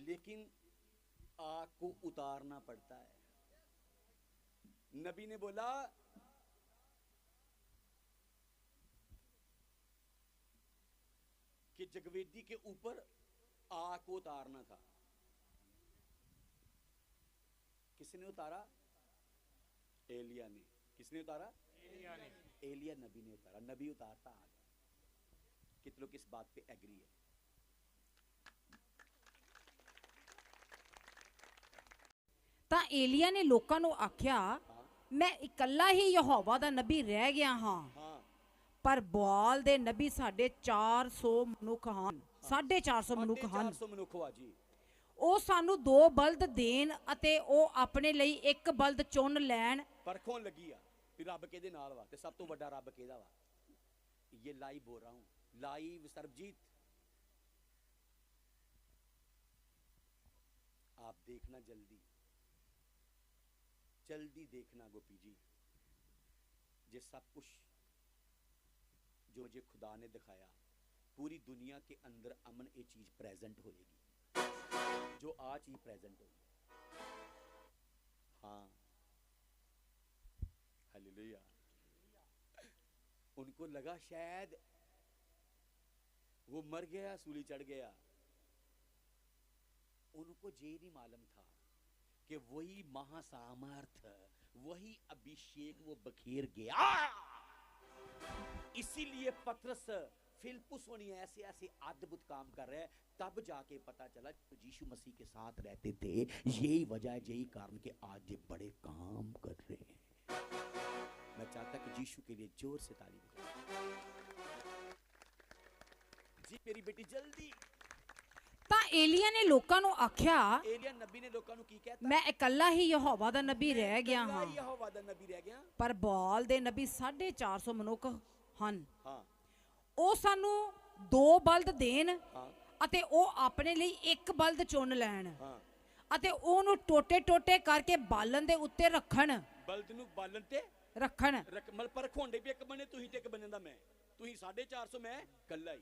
लेकिन आग को उतारना पड़ता है। नबी ने बोला कि जगवेदी के ऊपर आग को उतारना था। किसने उतारा? एलिया ने। किसने उतारा? एलिया ने। एलिया नबी ने उतारा। नबी उतारता आग। कितने लोग इस बात पे एग्री है? ਤਾਂ ਏਲੀਆ ਨੇ ਲੋਕਾਂ ਨੂੰ ਆਖਿਆ ਮੈਂ ਇਕੱਲਾ ਹੀ ਯਹੋਵਾ ਦਾ ਨਬੀ ਰਹਿ ਗਿਆ ਹਾਂ हाँ ਪਰ ਬਾਲ ਦੇ ਨਬੀ ਸਾਡੇ 400 ਮਨੁੱਖ ਹਨ 450 ਮਨੁੱਖ ਸਾਢੇ ਹਨ 400 ਮਨੁੱਖ ਵਾ ਜੀ ਉਹ ਸਾਨੂੰ ਦੋ ਬਲਦ ਦੇਣ ਅਤੇ ਉਹ ਆਪਣੇ ਲਈ ਇੱਕ ਬਲਦ ਚੁਣ ਲੈਣ ਪਰਖੋਂ ਲੱਗੀ ਆ ਵੀ ਰੱਬ ਕਿਹਦੇ ਨਾਲ ਵਾ ਤੇ ਸਭ ਤੋਂ ਵੱਡਾ ਰੱਬ ਕਿਹਦਾ ਵਾ ਇਹ ਲਾਈਵ ਬੋਲ ਰਹਾ ਹੂੰ ਲਾਈਵ ਸਰਬਜੀਤ आप देखना जल्दी जल्दी देखना गोपी जी, ये सब कुछ जो मुझे खुदा ने दिखाया, पूरी दुनिया के अंदर अमन ये चीज़ प्रेजेंट होएगी जो आज ही प्रेजेंट होगी। हाँ। हालेलुया। उनको लगा शायद वो मर गया, सूली चढ़ गया। उनको ये नहीं मालूम था कि वही महासामर्थ वही अभिषेक वो बखेर गया। इसीलिए पत्रस फिलिपुस होनी ऐसे ऐसे अद्भुत काम कर रहे तब जाके पता चला जो यीशु मसीह के साथ रहते थे। यही वजह, यही कारण कि आज ये बड़े काम कर रहे हैं। मैं चाहता कि यीशु के लिए ज़ोर से ताली। जी मेरी बेटी, जल्दी। ਏਲੀਆ ਨੇ ਲੋਕਾਂ ਨੂੰ ਆਖਿਆ ਏਲੀਆ ਨਬੀ ਨੇ ਲੋਕਾਂ ਨੂੰ ਕੀ ਕਹਿਤਾ? ਮੈਂ ਇਕੱਲਾ ਹੀ ਯਹੋਵਾ ਦਾ ਨਬੀ ਰਹਿ ਗਿਆ ਹਾਂ ਯਹੋਵਾ ਦਾ ਨਬੀ ਰਹਿ ਗਿਆ। ਪਰ ਬਾਲ ਦੇ ਨਬੀ 450 ਮਨੁੱਖ ਹਨ। ਹਾਂ। ਉਹ ਸਾਨੂੰ ਦੋ ਬਲਦ ਦੇਣ ਅਤੇ ਉਹ ਆਪਣੇ ਲਈ ਇੱਕ ਬਲਦ ਚੁਣ ਲੈਣ ਹਾਂ। ਅਤੇ ਉਹਨੂੰ ਟੋਟੇ ਟੋਟੇ ਕਰਕੇ ਬਾਲਣ ਦੇ ਉੱਤੇ ਰੱਖਣ। ਬਲਦ ਨੂੰ ਬਾਲਣ ਤੇ ਰੱਖਣ। ਰਕਮਲ ਪਰ ਖੋਂਡੇ ਵੀ ਇੱਕ ਬਣੇ ਤੁਸੀਂ ਤੇ ਇੱਕ ਬਣੇ ਦਾ ਮੈਂ। ਤੁਸੀਂ 450 ਮੈਂ ਕੱਲਾ ਹੀ।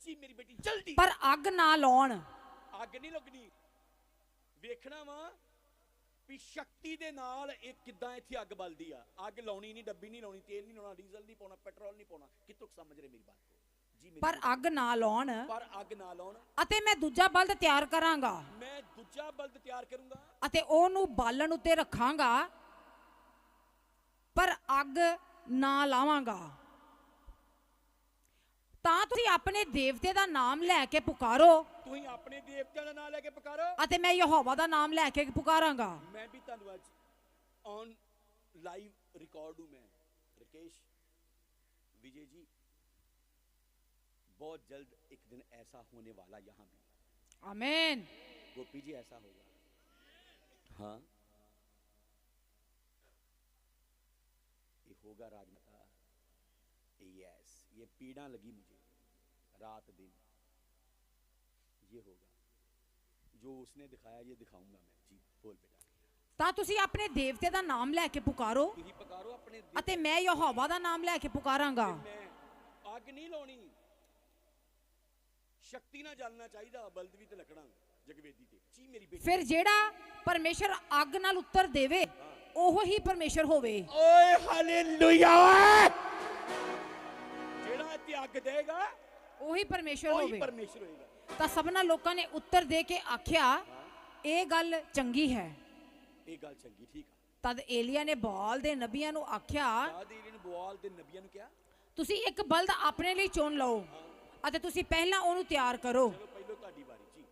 ਜੀ ਮੇਰੀ ਬੇਟੀ ਜਲਦੀ। ਪਰ ਅੱਗ ਨਾ ਲਾਉਣ। ਅੱਗ ਨਹੀਂ ਲੱਗਣੀ। ਵੇਖਣਾ ਵਾ ਵੀ ਸ਼ਕਤੀ ਦੇ ਨਾਲ ਇਹ ਕਿੱਦਾਂ ਇੱਥੇ ਅੱਗ ਬਲਦੀ ਆ। ਅੱਗ ਲਾਉਣੀ ਨਹੀਂ ਡੱਬੀ ਨਹੀਂ ਲਾਉਣੀ ਤੇਲ ਨਹੀਂ ਲਾਉਣਾ ਡੀਜ਼ਲ ਨਹੀਂ ਪਾਉਣਾ ਪੈਟਰੋਲ ਨਹੀਂ ਪਾਉਣਾ। ਕਿਤੋਂ ਸਮਝ ਰਹੇ ਬਾਤ ਮੇਰੀ ਪਰ ਅੱਗ ਨਾ ਲਾਉਣ। ਪਰ ਅੱਗ ਨਾ ਲਾਉਣ। ਅਤੇ ਮੈਂ ਦੂਜਾ ਬਲਦ ਤਿਆਰ ਕਰਾਂਗਾ। ਮੈਂ ਦੂਜਾ ਬਲਦ ਤਿਆਰ ਕਰੂੰਗਾ। ਅਤੇ ਉਹਨੂੰ ਬਾਲਣ ਉੱਤੇ ਰੱਖਾਂਗਾ। ਪਰ ਅੱਗ ਨਾ ਲਾਵਾਂਗਾ। ਤਾਂ ਤੁਸੀਂ ਆਪਣੇ ਦੇਵਤੇ ਦਾ ਨਾਮ ਲੈ ਕੇ ਪੁਕਾਰੋ ਤੁਸੀਂ ਆਪਣੇ ਦੇਵਤਿਆਂ ਦਾ ਨਾਮ ਲੈ ਕੇ ਪੁਕਾਰੋ ਅਤੇ ਮੈਂ ਯਹੋਵਾ ਦਾ ਨਾਮ ਲੈ ਕੇ ਪੁਕਾਰਾਂਗਾ ਮੈਂ ਵੀ ਤੁਹਾਨੂੰ ਅੱਜ ਔਨ ਲਾਈਵ ਰਿਕਾਰਡ ਹੂੰ ਮੈਂ ਰਕੇਸ਼ विजय जी बहुत जल्द एक दिन ऐसा होने वाला यहाँ भी आमीन गोपी जी ऐसा होगा हाँ ये होगा राजमाता यस ये पीड़ा लगी मुझे रात दिन ये होगा जो उसने दिखाया ये दिखाऊंगा मैं जी बोल बेटा ਤਾਂ ਤੁਸੀਂ ਆਪਣੇ ਦੇਵਤੇ ਦਾ ਨਾਮ ਲੈ ਕੇ ਪੁਕਾਰੋ ਤੁਸੀਂ ਪਕਾਰੋ ਆਪਣੇ ਦਿਲ ਅਤੇ ਮੈਂ ਯਹੋਵਾ ਦਾ ਨਾਮ ਲੈ ਕੇ ਪੁਕਾਰਾਂਗਾ ਮੈਂ ਅੱਗ ਨਹੀਂ ਲਾਉਣੀ ਸ਼ਕਤੀ ਨਾਲ ਜਲਣਾ ਚਾਹੀਦਾ ਬਲਦ ਵੀ ਤੇ ਲੱਕੜਾਂ ਜਗਵੇਦੀ ਤੇ ਜੀ ਮੇਰੀ ਬੇਟੀ ਫਿਰ ਜਿਹੜਾ ਪਰਮੇਸ਼ਰ ਅੱਗ ਨਾਲ ਉੱਤਰ ਦੇਵੇ ਉਹ ਹੀ ਪਰਮੇਸ਼ਰ ਹੋਵੇ ਓਏ ਹਾਲੇਲੂਇਆ ਅੱਗ ਦੇਗਾ ਉਹੀ ਪਰਮੇਸ਼ਰ ਉਹੀ ਹੋਵੇ ਪਰਮੇਸ਼ਰ ਹੋਏਗਾ ਤਾਂ ਸਭਨਾ ਲੋਕਾਂ ਨੇ ਉੱਤਰ ਦੇ ਕੇ ਆਖਿਆ ਇਹ ਗੱਲ ਚੰਗੀ ਹੈ। ਇਹ ਗੱਲ ਚੰਗੀ ਠੀਕ ਆ। ਤਦ ਏਲੀਆ ਨੇ ਬਾਲ ਦੇ ਨਬੀਆਂ ਨੂੰ ਆਖਿਆ ਆਦੀ ਨੇ ਬੁਆਲ ਦੇ ਨਬੀਆਂ ਨੂੰ ਕਿਹਾ ਤੁਸੀਂ ਇੱਕ ਬਲਦ ਆਪਣੇ ਲਈ ਚੁਣ ਲਓ ਅਤੇ ਤੁਸੀਂ ਪਹਿਲਾਂ ਉਹਨੂੰ ਤਿਆਰ ਕਰੋ। ਚਲੋ ਪਹਿਲੋਂ ਤੁਹਾਡੀ ਵਾਰੀ ਜੀ।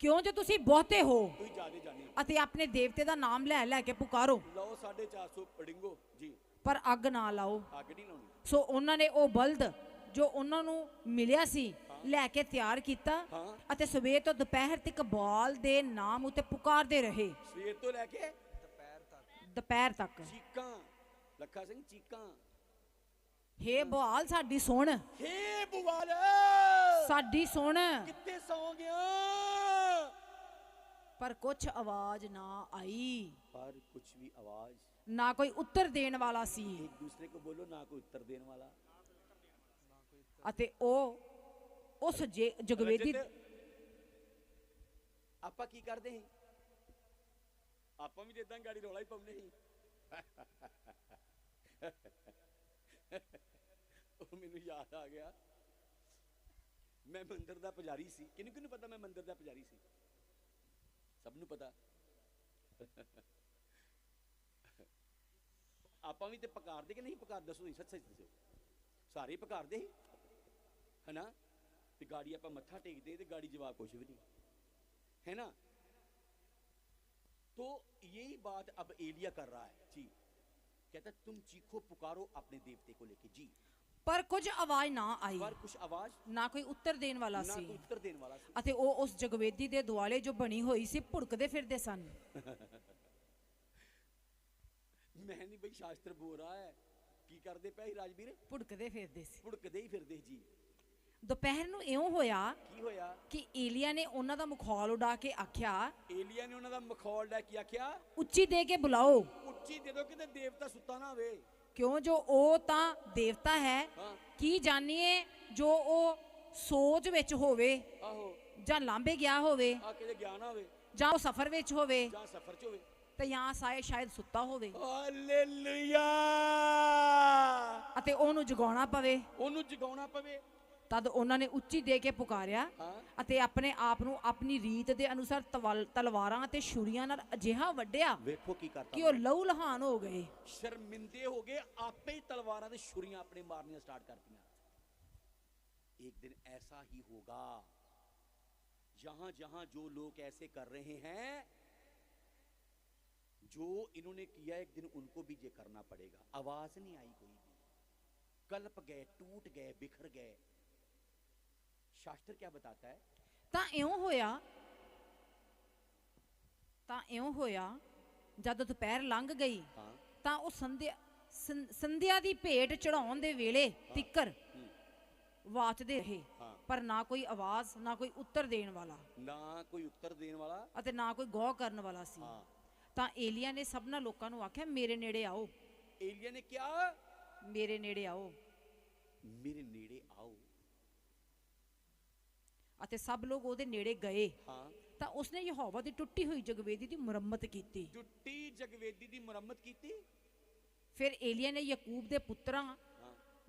ਕਿਉਂ? ਜੇ ਤੁਸੀਂ ਬਹੁਤੇ ਹੋ ਤੁਸੀਂ ਜਾਦੇ ਜਾਣੇ ਅਤੇ ਆਪਣੇ ਦੇਵਤੇ ਦਾ ਨਾਮ ਲੈ ਲੈ ਕੇ ਪੁਕਾਰੋ। ਲਓ 450 ਪੜਿੰਗੋ ਜੀ। ਪਰ ਅੱਗ ਨਾ ਲਾਓ। ਅੱਗ ਨਹੀਂ ਲਾਉਣੀ। ਸੋ ਉਹਨਾਂ ਨੇ ਉਹ ਬਲਦ ਜੋ ਉਹਨਾਂ ਨੂੰ ਮਿਲਿਆ ਸੀ ਲੈ ਕੇ ਤਿਆਰ ਕੀਤਾ ਅਤੇ ਸਵੇਰ ਤੋਂ ਦੁਪਹਿਰ ਤੱਕ ਬਾਲ ਦੇ ਨਾਮ ਉਤੇ ਪੁਕਾਰਦੇ ਰਹੇ। ਸਵੇਰ ਤੋਂ ਲੈ ਕੇ ਦੁਪਹਿਰ ਤੱਕ। ਦੁਪਹਿਰ ਤੱਕ। ਚੀਕਾਂ। ਲੱਖਾ ਸਿੰਘ ਚੀਕਾਂ। ਹੇ ਬਵਾਲ ਸਾਡੀ ਸੁਣ। ਹੇ ਬਵਾਲ ਸਾਡੀ ਸੁਣ। ਕਿੱਥੇ ਸੌ ਗਿਆ? ਪਰ ਕੁਝ ਆਵਾਜ਼ ਨਾ ਆਈ। ਪਰ ਕੁਝ ਵੀ ਆਵਾਜ਼ ਨਾ ਕੋਈ ਉੱਤਰ ਦੇਣ ਵਾਲਾ ਸੀ। ਇੱਕ ਦੂਸਰੇ ਕੋ ਬੋਲੋ ਨਾ ਕੋਈ ਉੱਤਰ ਦੇਣ ਵਾਲਾ। ਅਤੇ ਉਹ ਉਸ ਜਗਵੇਦੀ ਆਪਾਂ ਕੀ ਕਰਦੇ ਸੀ? ਆਪਾਂ ਵੀ ਜਿੱਦਾਂ ਗਾੜੀ ਰੋਲਾ ਹੀ ਪਾਉਂਦੇ ਸੀ। ਉਹ ਮੈਨੂੰ ਯਾਦ ਆ ਗਿਆ। ਮੈਂ ਮੰਦਰ ਦਾ ਪੁਜਾਰੀ ਸੀ। ਕਿਨੂੰ ਕਿਨੂੰ ਪਤਾ ਮੈਂ ਮੰਦਰ ਦਾ ਪੁਜਾਰੀ ਸੀ? ਸਭ ਨੂੰ ਪਤਾ। ਆਪਾਂ ਵੀ ਤੇ ਪਕਾਰਦੇ ਕਿ ਨਹੀਂ? ਪਕਾਰ ਦੱਸੋ ਨਹੀਂ ਸੱਚ ਸੱਚ ਦੱਸੋ। ਸਾਰੇ ਪਕਾਰਦੇ ਸੀ? ਹਨਾ ਤੇ ਗਾੜੀ ਆਪਾਂ ਮੱਥਾ ਟੇਕਦੇ ਤੇ ਗਾੜੀ ਜਵਾਬ ਕੁਛ ਵੀ नहीं है ना तो यही बात अब एलिया कर रहा है जी कहता है, तुम चीखो पुकारो अपने देवते को लेके जी ਪਰ ਕੁਝ ਆਵਾਜ਼ ਨਾ ਆਈ पर कुछ आवाज ਨਾ ਕੋਈ ਉੱਤਰ ਦੇਣ ਵਾਲਾ ना ਸੀ कोई उत्तर देने वाला सी ਅਤੇ ਉਹ ਉਸ ਜਗਵੇਦੀ ਦੇ ਦੁਆਲੇ ਜੋ ਬਣੀ ਹੋਈ ਸੀ ਭੁੜਕਦੇ ਫਿਰਦੇ ਸਨ मैं नहीं भाई शास्त्र बोल रहा है की करते पे ही राजवीर ਭੁੜਕਦੇ ਫਿਰਦੇ ਸੀ ਭੁੜਕਦੇ ਹੀ ਫਿਰਦੇ ਜੀ ਦੁਪਹਿਰ ਨੂੰ ਇਉਂ ਹੋਇਆ ਕੀ ਹੋਇਆ? ਕਿ ਏਲੀਆ ਨੇ ਉਹਨਾਂ ਦਾ ਮੁਖੌਲ ਉਡਾ ਕੇ ਆਖਿਆ ਏਲੀਆ ਨੇ ਉਹਨਾਂ ਦਾ ਮਖੌਲ ਲੈ ਕੇ ਆਖਿਆ ਉੱਚੀ ਦੇ ਕੇ ਬੁਲਾਓ। ਉੱਚੀ ਦੇ ਦੋ ਕਿਤੇ ਦੇਵਤਾ ਸੁੱਤਾ ਨਾ ਹੋਵੇ। ਕਿਉਂ? ਜੋ ਉਹ ਤਾਂ ਦੇਵਤਾ ਹੈ ਹਾਂ। ਕੀ ਜਾਣੀਏ ਜੋ ਉਹ ਸੋਚ ਵਿੱਚ ਹੋਵੇ ਆਹੋ। ਜਾਂ ਲਾਂਬੇ ਗਿਆ ਹੋਵੇ ਆ ਕਿਤੇ ਗਿਆ ਨਾ ਹੋਵੇ। ਜਾਂ ਉਹ ਸਫ਼ਰ ਵਿੱਚ ਹੋਵੇ ਜਾਂ ਸਫ਼ਰ 'ਚ ਹੋਵੇ। ਤੇ ਜਾਂ ਸਾਇ ਸ਼ਾਇਦ ਸੁੱਤਾ ਹੋਵੇ। ਹਾਲੇਲੂਇਆ। ਅਤੇ ਉਹਨੂੰ ਜਗਾਉਣਾ ਪਵੇ। ਉਹਨੂੰ ਜਗਾਉਣਾ ਪਵੇ। ਤਦ ਉਹਨਾਂ ਨੇ ਉੱਚੀ ਦੇ ਕੇ ਪੁਕਾਰਿਆ ਹਾਂ ਅਤੇ ਆਪਣੇ ਆਪ ਨੂੰ ਆਪਣੀ ਰੀਤ ਦੇ ਅਨੁਸਾਰ ਤਵਲ- ਤਲਵਾਰਾਂ ਅਤੇ ਛੁਰੀਆਂ ਨਾਲ ਅਜਿਹਾ ਵੱਢਿਆ ਵੇਖੋ ਕੀ ਕਰਤਾ ਕਿ ਉਹ ਲਹੂ ਲਹਾਨ ਹੋ ਗਏ ਸ਼ਰਮਿੰਦੇ ਹੋ ਗਏ ਆਪੇ ਹੀ ਤਲਵਾਰਾਂ ਤੇ ਛੁਰੀਆਂ ਆਪਣੇ ਮਾਰਨੀਆਂ ਸਟਾਰਟ ਕਰਤੀਆਂ एक दिन ऐसा ही होगा जहां जहां जो लोग ऐसे कर रहे हैं जो इन्होंने किया एक दिन उनको भी ये करना पड़ेगा आवाज नहीं आई कोई भी कल्प गए टूट गए बिखर गए शास्त्र क्या बताता है ਤਾਂ ਇਉਂ ਹੋਇਆ ਤਾਂ ਇਉਂ ਹੋਇਆ ਜਦ ਦੁਪਹਿਰ ਲੰਘ ਗਈ हाँ ਤਾਂ ਉਹ ਸੰਧਿਆ ਸੰ- ਸੰਧਿਆ ਦੀ ਭੇਟ ਚੜਾਉਣ ਦੇ ਵੇਲੇ ਤਿੱਕਰ हम्म, ਵਾਚਦੇ ਰਹੇ हाँ ਪਰ ਨਾ ਕੋਈ ਆਵਾਜ਼ ਨਾ ਕੋਈ ਉੱਤਰ ਦੇਣ ਵਾਲਾ ना कोई उत्तर देने वाला ਅਤੇ ਨਾ ਕੋਈ ਗੌਰ ਕਰਨ ਵਾਲਾ ਸੀ हाँ ਤਾਂ ਏਲੀਆ ਨੇ ਸਭਨਾ ਲੋਕਾਂ ਨੂੰ ਆਖਿਆ ਮੇਰੇ ਨੇੜੇ ਆਓ एलिया ने क्या ਮੇਰੇ ਨੇੜੇ ਆਓ मेरे नेड़े आओ ਅਤੇ ਸਭ ਲੋਕ ਉਹਦੇ ਨੇੜੇ ਗਏ। ਤਾਂ ਉਸਨੇ ਯਹੋਵਾ ਦੀ ਟੁੱਟੀ ਹੋਈ ਜਗਵੇਦੀ ਦੀ ਮੁਰੰਮਤ ਕੀਤੀ। ਟੁੱਟੀ ਜਗਵੇਦੀ ਦੀ ਮੁਰੰਮਤ ਕੀਤੀ? ਫਿਰ ਏਲੀਆ ਨੇ ਯਕੂਬ ਦੇ ਪੁੱਤਰਾਂ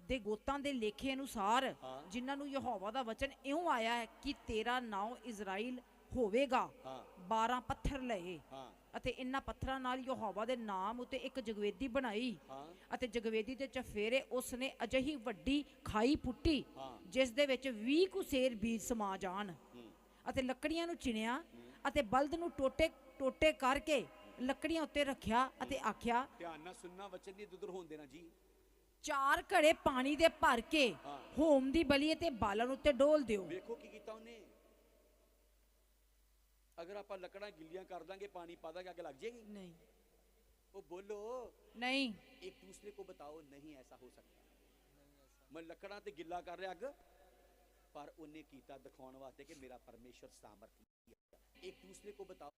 ਦੇ ਗੋਤਾਂ ਦੇ ਲੇਖੇ ਅਨੁਸਾਰ। ਜਿਨ੍ਹਾਂ ਨੂੰ ਯਹੋਵਾ ਦਾ ਵਚਨ ਇਉਂ ਆਇਆ ਹੈ ਕਿ ਤੇਰਾ ਨਾਮ ਇਜ਼ਰਾਈਲ ਹੋਵੇਗਾ। ਹਾਂ। 12 ਪੱਥਰ ਲਏ। ਅਤੇ ਇਨ੍ਹਾਂ ਪੱਥਰਾਂ ਨਾਲ ਯਹੋਵਾ ਦੇ ਨਾਮ ਉਤੇ ਇੱਕ ਜਗਵੇਦੀ ਬਣਾਈ। ਹਾਂ। ਅਤੇ ਜਗਵੇਦੀ ਦੇ ਚਫੇਰੇ ਉਸਨੇ ਅਜਿਹੀ ਵੱਡੀ ਖਾਈ ਪੁੱਟੀ ਹਾਂ। ਜਿਸ ਦੇ ਵਿੱਚ 20 ਕੁ ਸੇਰ ਬੀਜ ਸਮਾ ਜਾਣ। ਅਤੇ ਲੱਕੜੀਆਂ ਨੂੰ ਚਿਣਿਆ ਅਤੇ ਬਲਦ ਨੂੰ ਟੋਟੇ ਟੋਟੇ ਕਰਕੇ ਲੱਕੜੀਆਂ ਉੱਤੇ ਰੱਖਿਆ ਅਤੇ ਆਖਿਆ ਧਿਆਨ ਨਾਲ ਸੁਣਨਾ ਵਚਨ ਦੀ ਦੁਦਰ ਹੋਣ ਦੇਣਾ ਜੀ। ਚਾਰ ਘੜੇ ਪਾਣੀ ਦੇ ਭਰ ਕੇ ਹਾਂ। ਹੋਮ ਦੀ ਬਲੀ ਤੇ ਬਾਲਣ ਉੱਤੇ ਡੋਲ ਦਿਓ। ਵੇਖੋ ਕੀ ਕੀਤਾ ਉਹਨੇ। ਅਗਰ ਆਪਾਂ ਲੱਕੜਾਂ ਗਿੱਲੀਆਂ ਕਰ ਦਾਂਗੇ ਪਾਣੀ ਪਾ ਦਾਂਗੇ ਅੱਗ ਲੱਗ ਜਾਏਗੀ? ਨਹੀਂ। ਉਹ ਬੋਲੋ। ਨਹੀਂ। ਇੱਕ ਦੂਸਰੇ ਕੋ ਬਤਾਓ ਨਹੀਂ ਐਸਾ ਹੋ ਸਕਦਾ। ਮੈਂ ਲੱਕੜਾਂ ਤੇ ਗਿੱਲਾ ਕਰ ਰਿਹਾ ਅੱਗ ਪਰ ਉਹਨੇ ਕੀਤਾ ਦਿਖਾਉਣ ਵਾਸਤੇ ਕਿ ਮੇਰਾ ਪਰਮੇਸ਼ਰ ਸਾਮਰਥੀ ਹੈ। ਇੱਕ ਦੂਸਰੇ ਕੋ ਬਤਾਓ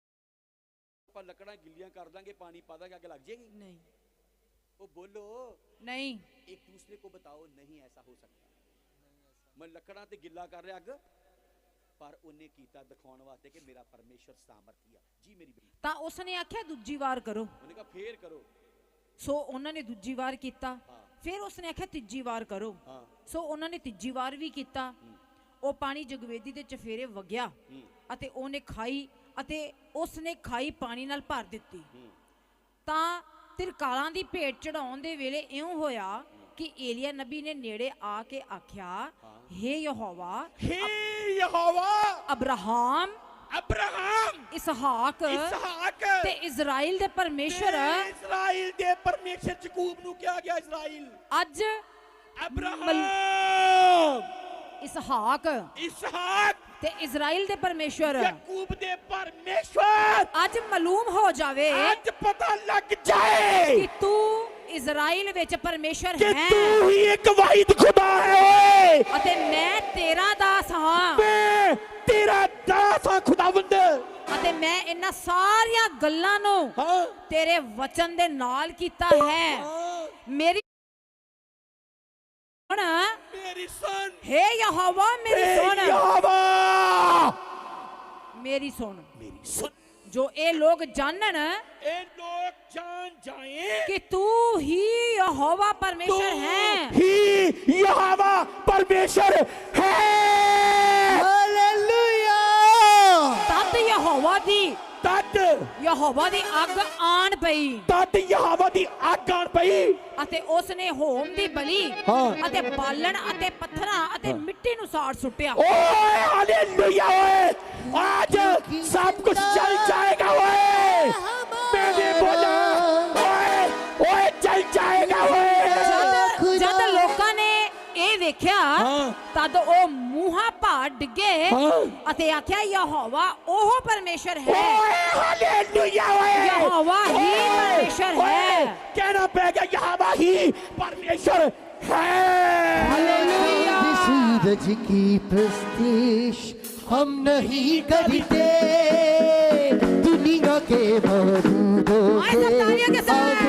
ਆਪਾਂ ਲੱਕੜਾਂ ਗਿੱਲੀਆਂ ਕਰ ਦਾਂਗੇ ਪਾਣੀ ਪਾ ਦਾਂਗੇ ਅੱਗ ਲੱਗ ਜਾਏਗੀ? ਨਹੀਂ। ਉਹ ਬੋਲੋ। ਨਹੀਂ। ਇੱਕ ਦੂਸਰੇ ਕੋ ਬਤਾਓ ਨਹੀਂ ਐਸਾ ਹੋ ਸਕਦਾ। ਮੈਂ ਲੱਕੜਾਂ ਤੇ ਗਿੱਲਾ ਕਰ ਰਿਹਾ ਅੱਗ ਪਰ ਉਹਨੇ ਕੀਤਾ ਦਿਖਾਉਣ ਵਾਸਤੇ ਕਿ ਮੇਰਾ ਪਰਮੇਸ਼ਰ ਸਾਮਰਥੀ ਆ। ਜੀ ਮੇਰੀ ਬੇਟੀ। ਤਾਂ ਉਸਨੇ ਆਖਿਆ ਦੂਜੀ ਵਾਰ ਕਰੋ। ਉਹਨੇ ਕਿਹਾ ਫੇਰ ਕਰੋ। ਸੋ ਉਹਨਾਂ ਨੇ ਦੂਜੀ ਵਾਰ ਕੀਤਾ। ਫਿਰ ਉਸਨੇ ਆਖਿਆ ਤੀਜੀ ਵਾਰ ਕਰੋ। ਸੋ ਉਹਨਾਂ ਨੇ ਤੀਜੀ ਵਾਰ ਵੀ ਕੀਤਾ। ਉਹ ਪਾਣੀ ਜਗਵੇਦੀ ਦੇ ਚਫੇਰੇ ਵਗਿਆ ਅਤੇ ਉਹਨੇ ਖਾਈ ਅਤੇ ਉਸਨੇ ਖਾਈ ਪਾਣੀ ਨਾਲ ਭਰ ਦਿੱਤੀ। ਤਾਂ ਤਿਰਕਾਲਾਂ ਦੀ ਭੇਟ ਚੜਾਉਣ ਦੇ ਵੇਲੇ ਇਉਂ ਹੋਇਆ ਕਿ ਏਲੀਆ ਨਬੀ ਨੇ ਨੇੜੇ ਆ ਕੇ ਆਖਿਆ ਹਾਂ। ਹੇ ਯਹੋਵਾ हे Jehovah Abraham Abraham Isaac Isaac ਤੇ ਇਜ਼ਰਾਈਲ ਦੇ ਪਰਮੇਸ਼ਰ ਤੇ ਇਸਰਾਇਲ ਦੇ ਪਰਮੇਸ਼ਰ ਯਕੂਬ ਨੂੰ ਕਿਹਾ ਗਿਆ ਇਸਰਾਇਲ ਅੱਜ ਅਬਰਾਹਮ ਇਸਹਾਕ ਇਸਹਾਕ ਤੇ ਇਜ਼ਰਾਈਲ ਦੇ ਪਰਮੇਸ਼ਰ ਯਕੂਬ ਦੇ ਪਰਮੇਸ਼ਰ ਅੱਜ ਮਾਲੂਮ ਹੋ ਜਾਵੇ ਅੱਜ ਪਤਾ ਲੱਗ ਜਾਏ ਕਿ ਤੂੰ ਇਜ਼ਰਾਈਲ ਵਿੱਚ ਪਰਮੇਸ਼ਰ ਕਿ ਤੂੰ ਹੀ ਇੱਕ ਵਾਹਿਦ ਖੁਦਾ ਹੈ ਅਤੇ ਮੈਂ ਤੇਰਾ ਦਾਸ ਹਾਂ। ਮੈਂ ਤੇਰਾ ਦਾਸ ਹਾਂ ਖੁਦਾਵੰਦ। ਅਤੇ ਮੈਂ ਇਹਨਾਂ ਸਾਰੀਆਂ ਗੱਲਾਂ ਨੂੰ ਤੇਰੇ ਵਚਨ ਦੇ ਨਾਲ ਕੀਤਾ ਹੈ। ਮੇਰੀ ਹੁਣ ਮੇਰੀ ਸੁਣ। ਹੇ ਯਹੋਵਾ ਮੇਰੀ ਸੁਣ। ਯਹੋਵਾ। ਮੇਰੀ ਸੁਣ। ਮੇਰੀ ਸੁਣ। ਜੋ ਇਹ ਲੋਕ ਜਾਣਨ ਇਹ ਲੋਕ जान जाएं ਕਿ ਤੂੰ ਹੀ ਯਹੋਵਾ ਪਰਮੇਸ਼ਰ तू ਹੈ ही यहोवा परमेश्वर है ਹਾਲੇਲੂਇਆ ਤਦ ਯਹੋਵਾ ਦੀ तद ਯਹੋਵਾ ਦੀ ਅੱਗ ਆਣ ਪਈ ਤਦ ਯਹੋਵਾ ਦੀ ਅੱਗ ਆਣ ਪਈ ਅਤੇ ਉਸ ਨੇ ਹੋਮ ਦੀ ਬਲੀ ਹਾਂ। ਅਤੇ ਬਾਲਣ ਅਤੇ ਪੱਥਰਾਂ ਅਤੇ ਮਿੱਟੀ ਨੂੰ ਸਾੜ ਸੁੱਟਿਆ ओए हालेलुया ओए आज सब कुछ चल जाएगा ओए ਵੇਖਿਆ ਹਾਂ। ਤਦ ਉਹ ਮੂੰਹਾਂ ਭਾਰ ਡਿੱਗੇ ਹਾਂ। ਅਤੇ ਆਖਿਆ ਯਹੋਵਾ ਉਹ ਪਰਮੇਸ਼ਰ ਹੈ ओए हालेलुया ओए यहोवा ही ओए, परमेश्वर ओए, है। कहना पड़ेगा यहोवा ही परमेश्वर है हालेलुया। सूरज की प्रस्तिश हम नहीं करते दुनिया के मरूदों आए सब तालियों के से साथ। आगे नहीं